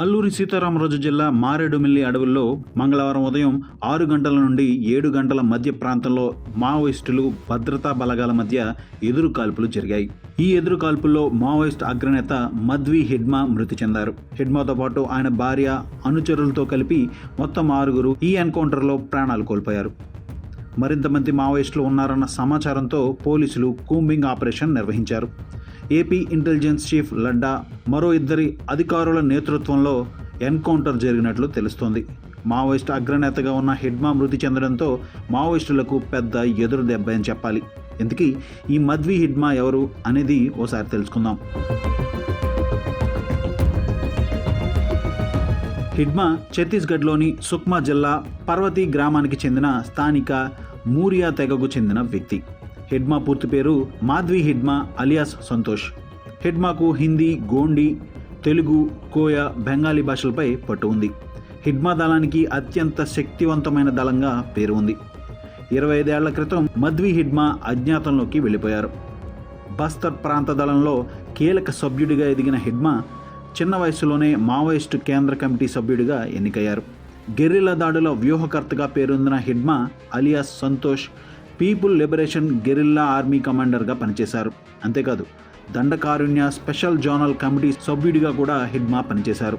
అల్లూరి సీతారామరాజు జిల్లా మారేడుమిల్లి అడవుల్లో మంగళవారం ఉదయం ఆరు గంటల నుండి ఏడు గంటల మధ్య ప్రాంతంలో మావోయిస్టులు భద్రతా బలగాల మధ్య ఎదురు కాల్పులు జరిగాయి. ఈ ఎదురు కాల్పుల్లో మావోయిస్ట్ అగ్రనేత మద్వి హిడ్మా మృతి చెందారు. హిడ్మాతో పాటు ఆయన భార్య అనుచరులతో కలిపి మొత్తం ఆరుగురు ఈ ఎన్కౌంటర్లో ప్రాణాలు కోల్పోయారు. మరింత మంది మావోయిస్టులు ఉన్నారన్న సమాచారంతో పోలీసులు కూంబింగ్ ఆపరేషన్ నిర్వహించారు. ఏపీ ఇంటెలిజెన్స్ చీఫ్ లడ్డా మరో ఇద్దరి అధికారుల నేతృత్వంలో ఎన్కౌంటర్ జరిగినట్లు తెలుస్తోంది. మావోయిస్టు అగ్రనేతగా ఉన్న హిడ్మా మృతి చెందడంతో మావోయిస్టులకు పెద్ద ఎదురు దెబ్బ అని చెప్పాలి. ఇంతకీ ఈ మద్వి హిడ్మా ఎవరు అనేది ఓసారి తెలుసుకుందాం. హిడ్మా ఛత్తీస్గఢ్లోని సుక్మా జిల్లా పర్వతి గ్రామానికి చెందిన స్థానిక మూరియా తెగకు చెందిన వ్యక్తి. హెడ్మా పూర్తి పేరు మాధ్వి హిడ్మా అలియాస్ సంతోష్. హిడ్మాకు హిందీ గోండి తెలుగు కోయ బెంగాలీ భాషలపై పట్టు ఉంది. హిడ్మా దళానికి అత్యంత శక్తివంతమైన దళంగా పేరు ఉంది. ఇరవై ఐదేళ్ళ క్రితం మధ్వి హిడ్మా అజ్ఞాతంలోకి వెళ్ళిపోయారు. బస్తర్ ప్రాంత దళంలో కీలక సభ్యుడిగా ఎదిగిన హిడ్మా చిన్న వయసులోనే మావోయిస్టు కేంద్ర కమిటీ సభ్యుడిగా ఎన్నికయ్యారు. గెర్రిల దాడుల వ్యూహకర్తగా పేరొందిన Hidma alias Santosh people liberation guerrilla army కమాండర్గా పనిచేశారు. అంతేకాదు దండకారుణ్య స్పెషల్ జోనల్ కమిటీ సభ్యుడిగా కూడా హిడ్మా పనిచేశారు.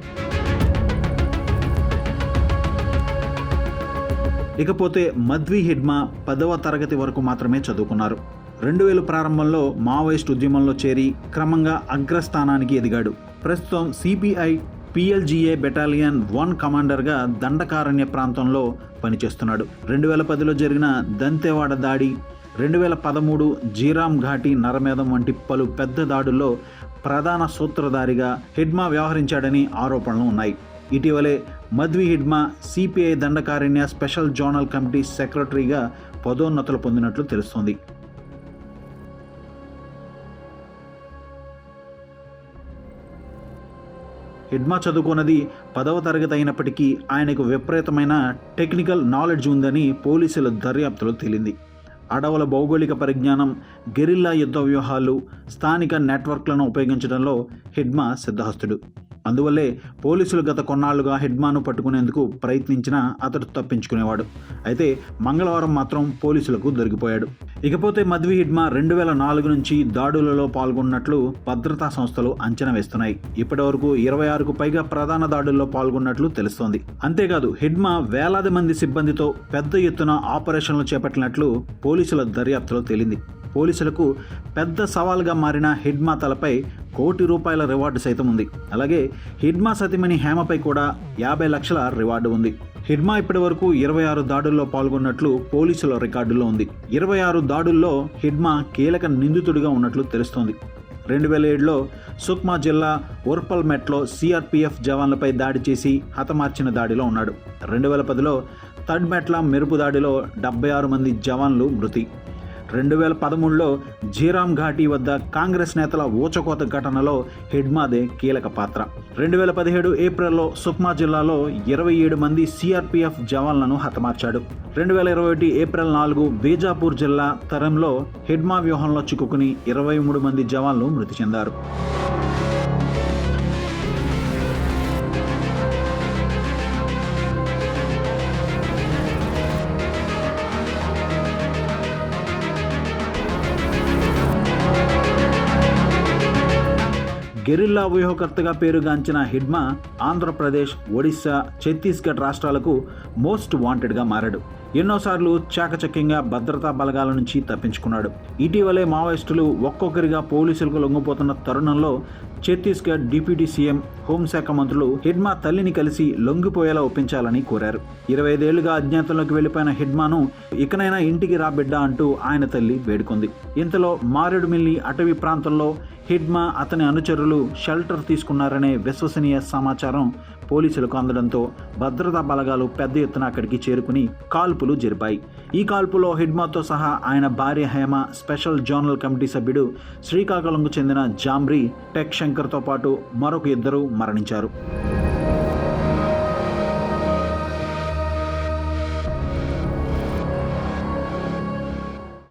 ఇకపోతే మధ్వి హిడ్మా పదవ తరగతి వరకు మాత్రమే చదువుకున్నారు. రెండు వేల ప్రారంభంలో మావోయిస్ట్ ఉద్యమంలో చేరి క్రమంగా అగ్రస్థానానికి ఎదిగాడు. ప్రస్తుతం సిపిఐ పిఎల్జిఏ బెటాలియన్ వన్ కమాండర్గా దండకారణ్య ప్రాంతంలో పనిచేస్తున్నాడు. రెండు వేల పదిలో జరిగిన దంతేవాడ దాడి రెండు వేల పదమూడు జీరామ్ ఘాటి నరమేధం వంటి పలు పెద్ద దాడుల్లో ప్రధాన సూత్రధారిగా హిడ్మా వ్యవహరించాడని ఆరోపణలు ఉన్నాయి. ఇటీవలే Madvi Hidma CPI Dandakaranya special zonal committee సెక్రటరీగా పదోన్నతులు పొందినట్లు తెలుస్తోంది. హిడ్మా చదువుకున్నది పదవ తరగతి అయినప్పటికీ ఆయనకు విపరీతమైన టెక్నికల్ నాలెడ్జ్ ఉందని పోలీసుల దర్యాప్తులో తేలింది. అడవుల భౌగోళిక పరిజ్ఞానం గెరిల్లా యుద్ధ వ్యూహాలు స్థానిక నెట్వర్క్లను ఉపయోగించడంలో హిడ్మా సిద్ధహస్తుడు. అందువల్లే పోలీసులు గత కొన్నాళ్ళుగా హిడ్మాను పట్టుకునేందుకు ప్రయత్నించినా అతడు తప్పించుకునేవాడు. అయితే మంగళవారం మాత్రం పోలీసులకు దొరికిపోయాడు. ఇకపోతే మద్వి హిడ్మా రెండు వేల నాలుగు నుంచి దాడులలో పాల్గొన్నట్లు భద్రతా సంస్థలు అంచనా వేస్తున్నాయి. ఇప్పటి వరకు ఇరవై ఆరుకు పైగా ప్రధాన దాడుల్లో పాల్గొన్నట్లు తెలుస్తోంది. అంతేకాదు హిడ్మా వేలాది మంది సిబ్బందితో పెద్ద ఎత్తున ఆపరేషన్లు చేపట్టినట్లు పోలీసుల దర్యాప్తులో తేలింది. పోలీసులకు పెద్ద సవాల్గా మారిన హిడ్మా తలపై కోటి రూపాయల రివార్డు సైతం ఉంది. అలాగే హిడ్మా సతిమణి హేమపై కూడా యాభై లక్షల రివార్డు ఉంది. హిడ్మా ఇప్పటి వరకు ఇరవై ఆరు దాడుల్లో పాల్గొన్నట్లు పోలీసుల రికార్డుల్లో ఉంది. ఇరవై ఆరు దాడుల్లో హిడ్మా కీలక నిందితుడిగా ఉన్నట్లు తెలుస్తోంది. రెండు వేల ఏడులో సుక్మా జిల్లా ఉర్పల్ మెట్లో సిఆర్పిఎఫ్ జవాన్లపై దాడి చేసి హతమార్చిన దాడిలో ఉన్నాడు. రెండు వేల పదిలో తడ్మెట్ల మెరుపు దాడిలో డెబ్బై ఆరు మంది జవాన్లు మృతి. రెండు వేల పదమూడులో జీరామ్ ఘాటీ వద్ద కాంగ్రెస్ నేతల ఊచకోత ఘటనలో హెడ్మాదే కీలక పాత్ర. రెండు వేల పదిహేడు ఏప్రిల్లో సుక్మా జిల్లాలో ఇరవై ఏడు మంది సిఆర్పిఎఫ్ జవాన్లను హతమార్చాడు. రెండు వేల ఇరవై ఒకటి ఏప్రిల్ నాలుగు బీజాపూర్ జిల్లా తరంలో హెడ్మా వ్యూహంలో చిక్కుకుని ఇరవై మూడు మంది జవాన్లు మృతి చెందారు. గెరిల్లా వ్యూహకర్తగా పేరుగాంచిన హిడ్మా ఆంధ్రప్రదేశ్ ఒడిశా ఛత్తీస్గఢ్ రాష్ట్రాలకు మోస్ట్ వాంటెడ్గా మారాడు. ఎన్నోసార్లు చాకచక్యంగా భద్రతా బలగాల నుంచి తప్పించుకున్నాడు. ఇటీవలే మావోయిస్టులు ఒక్కొక్కరిగా పోలీసులకు లొంగిపోతున్న తరుణంలో ఛత్తీస్గఢ్ డిప్యూటీ సీఎం హోంశాఖ మంత్రులు హిడ్మా తల్లిని కలిసి లొంగిపోయేలా ఒప్పించాలని కోరారు. ఇరవై ఐదేళ్ళుగా అజ్ఞాతంలోకి వెళ్ళిపోయిన హిడ్మాను ఇకనైనా ఇంటికి రాబిడ్డ అంటూ ఆయన తల్లి వేడుకుంది. ఇంతలో మారేడుమిల్లి అటవీ ప్రాంతంలో హిడ్మా అతని అనుచరులు షెల్టర్ తీసుకున్నారనే విశ్వసనీయ సమాచారం పోలీసులకు అందడంతో భద్రతా బలగాలు పెద్ద ఎత్తున అక్కడికి చేరుకుని కాల్పులు జరిపాయి. ఈ కాల్పులో హిడ్మాతో సహా ఆయన భార్య హేమ స్పెషల్ జోనల్ కమిటీ సభ్యుడు శ్రీకాకుళంకు చెందిన జాంబ్రి టెక్షన్ శంకర్తో పాటు మరొక ఇద్దరు మరణించారు.